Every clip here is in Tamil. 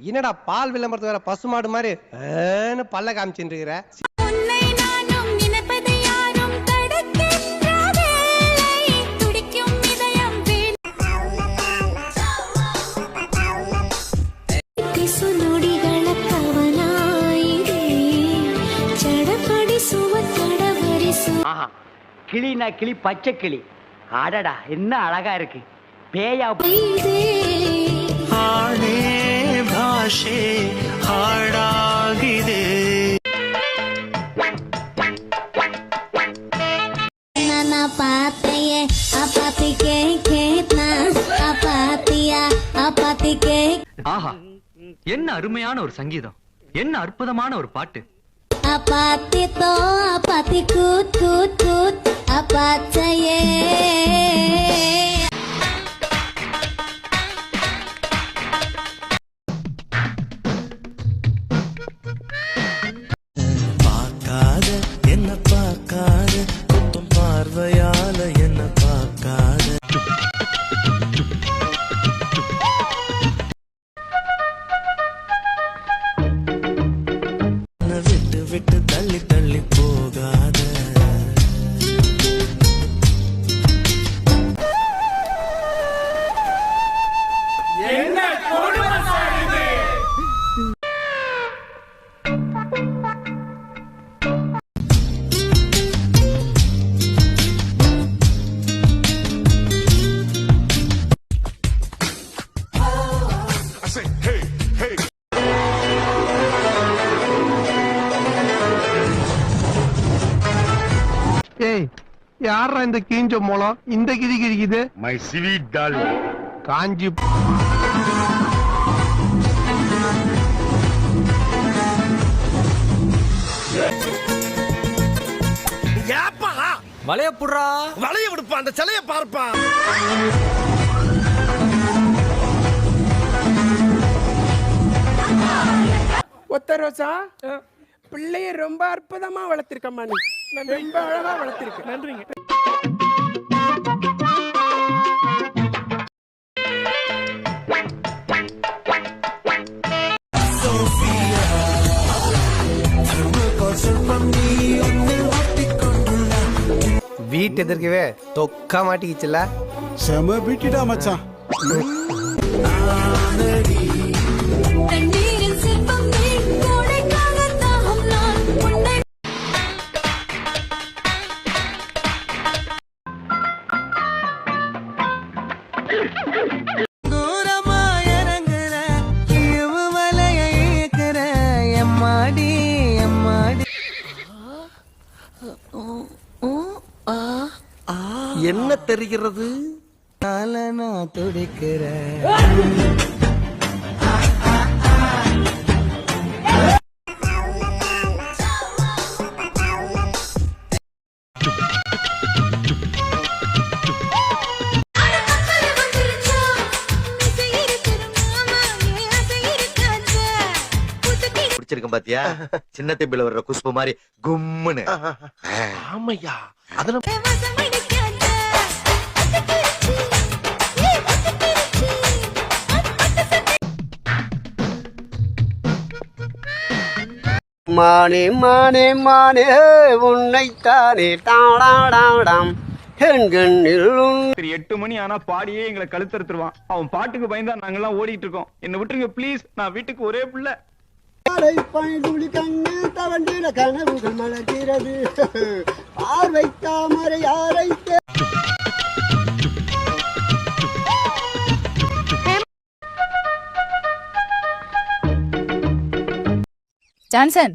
என்னடா பால் விளம்பரத்து வேற பசுமாடு மாதிரி ஏன்னு பல்ல காமிச்சுட்டு இருக்கிற ஆஹா கிளினா கிளி பச்சை கிளி. அடடா என்ன அழகா இருக்கு. பேயா ஆனே. ಭಾಷೆ ಹಾಡಾಗಿದೆ ನನ್ನ ಪಾತೆಯೇ ಅಪಾತಿಗೆ ಕೇತ್ನ ಅಪಾತಿಯ ಅಪಾತಿಗೆ ஆஹா என்ன அருமையான ஒரு சங்கீதம் என்ன அற்புதமான ஒரு பாட்டு ಅಪಾತಿತೋ ಅಪಾತಿ ಕೂತ್ ಕೂತ್ ಕೂತ್ ಅಪಾಚಯೇ பார்க்காத யாரா இந்த கீஞ்ச மூலம் இந்த கிரி கிரிக்குது மை ஸ்வீட் டால் காஞ்சி வளைய புடுறா. வளைய விடுப்பா அந்த சிலைய பார்ப்பா. ஒத்த ரோசா பிள்ளைய ரொம்ப அற்புதமா வளர்த்திருக்கம்மா நீ. ரொம்ப அழகா வளர்த்திருக்க. நன்றிங்க. வீட்டு எதிர்க்கவே தொக்கா மாட்டிக்கிச்சுல செம பீட்டிடா மச்சான். தெரிகிறது? நான் துடிக்கிற. பிடிச்சிருக்கும் பாத்தியா? சின்ன தம்பில வர்ற குஷ்பு மாதிரி கும்முன்னு. ஆமையா. அதுல மானே மானே மானே உன்னைத்தானே டாடாடாடாம். உன் எட்டு மணி ஆனா பாடியே எங்களை கழுத்தறுத்துருவான். அவன் பாட்டுக்கு பயந்தா நாங்கெல்லாம் ஓடிட்டு இருக்கோம். என்ன விட்டுருங்க ப்ளீஸ் நான் வீட்டுக்கு ஒரே பிள்ளை. பைதுளி கண்ணில் தவண்டின கனவுகள் மலர்கிறது. பார்வை தாமரை யாரை ஜான்சன்.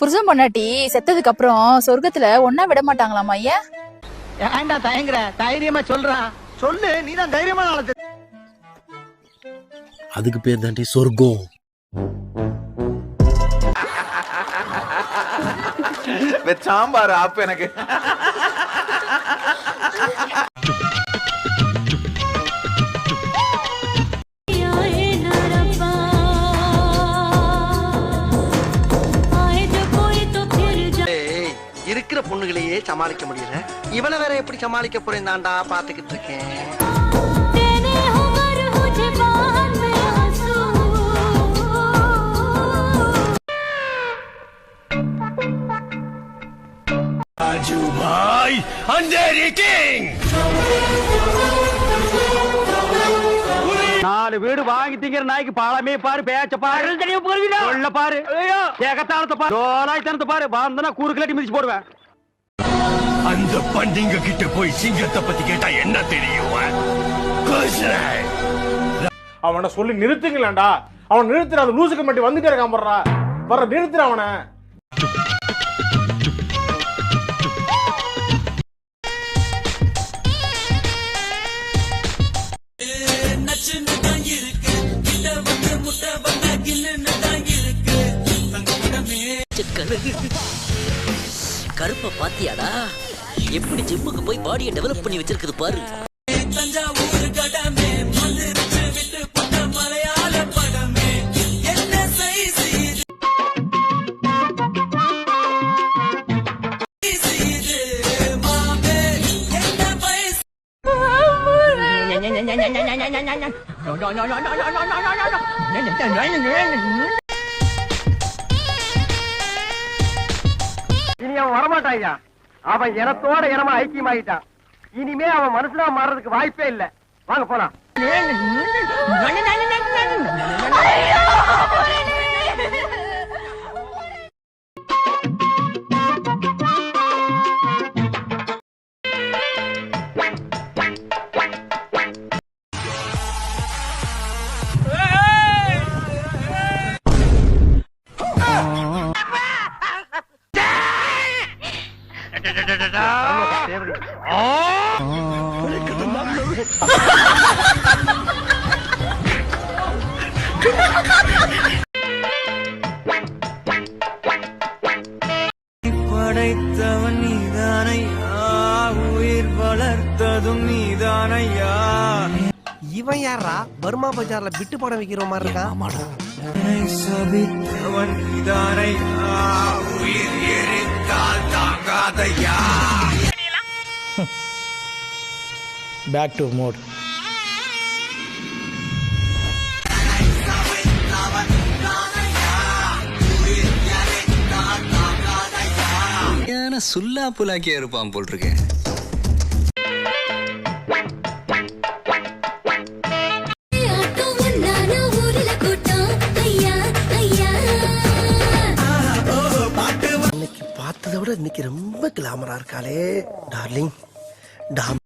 புருஷன் பொண்டாட்டி செத்ததுக்கு அப்புறம் சொர்க்கத்துல ஒன்னா விட மாட்டாங்களாமா ஏன் ஏன்டா தயங்குற? தைரியமா சொல்றான் சொல்லு நீ தான் தைரியமான ஆளு அதுக்கு பேர் தாண்டி சொர்க்கம். சாம்பார் ஆப்பு எனக்கு. பொண்ணுகளையே சமாளிக்க முடியல. இவனை வேற எப்படி சமாளிக்க போறேன் பாத்துக்கிட்டு இருக்கேன். ராஜு பாய் அஞ்சேரி கிங்! நாலு வீடு வாங்கி திங்கிற நாய்க்கு பாலமே பாரு பேச்ச பாரு. தெரிய போறீங்க பாரு. ஏகத்தானத்தை பாரு. தோலாய்த்தானத்தை பாரு. பாந்தனா கூறுக்கலாட்டி மிதிச்சு போடுவேன். அந்த பண்டிங்க கிட்ட போய் சிங்கத்தை பத்தி கேட்டா என்ன தெரியும்? அவனை சொல்லி நிறுத்துங்களேன்டா. அவன் நிறுத்துற அந்த லூசுக்கு மட்டும் வந்துட்டே இருக்கான் போடுறா. வர நிறுத்துற அவனை. பாத்தியாடா? எப்படி ஜிம்முக்கு போய் பாடியை டெவலப் பண்ணி வச்சிருக்குது பாரு. இனி அவன் வரமாட்டாயா அவன் இனத்தோட இனமா ஐக்கியமாயிட்டான். இனிமே அவன் மனுஷனா மாறதுக்கு வாய்ப்பே இல்ல. வாங்க போலாம். பர்மா பஜார்ல பிட்டு படம் வைக்கிற மாதிரி இருக்கா? சபித்தவன் நீதானையா உயிர் எரித்தால் தாங்காதையா பேக் டு மோட் சுல்லா புலாக்கியா இருப்பான் போல் இருக்கேன் இன்னைக்கு ரொம்ப கிளாமரா இருக்காளே டார்லிங் டாம்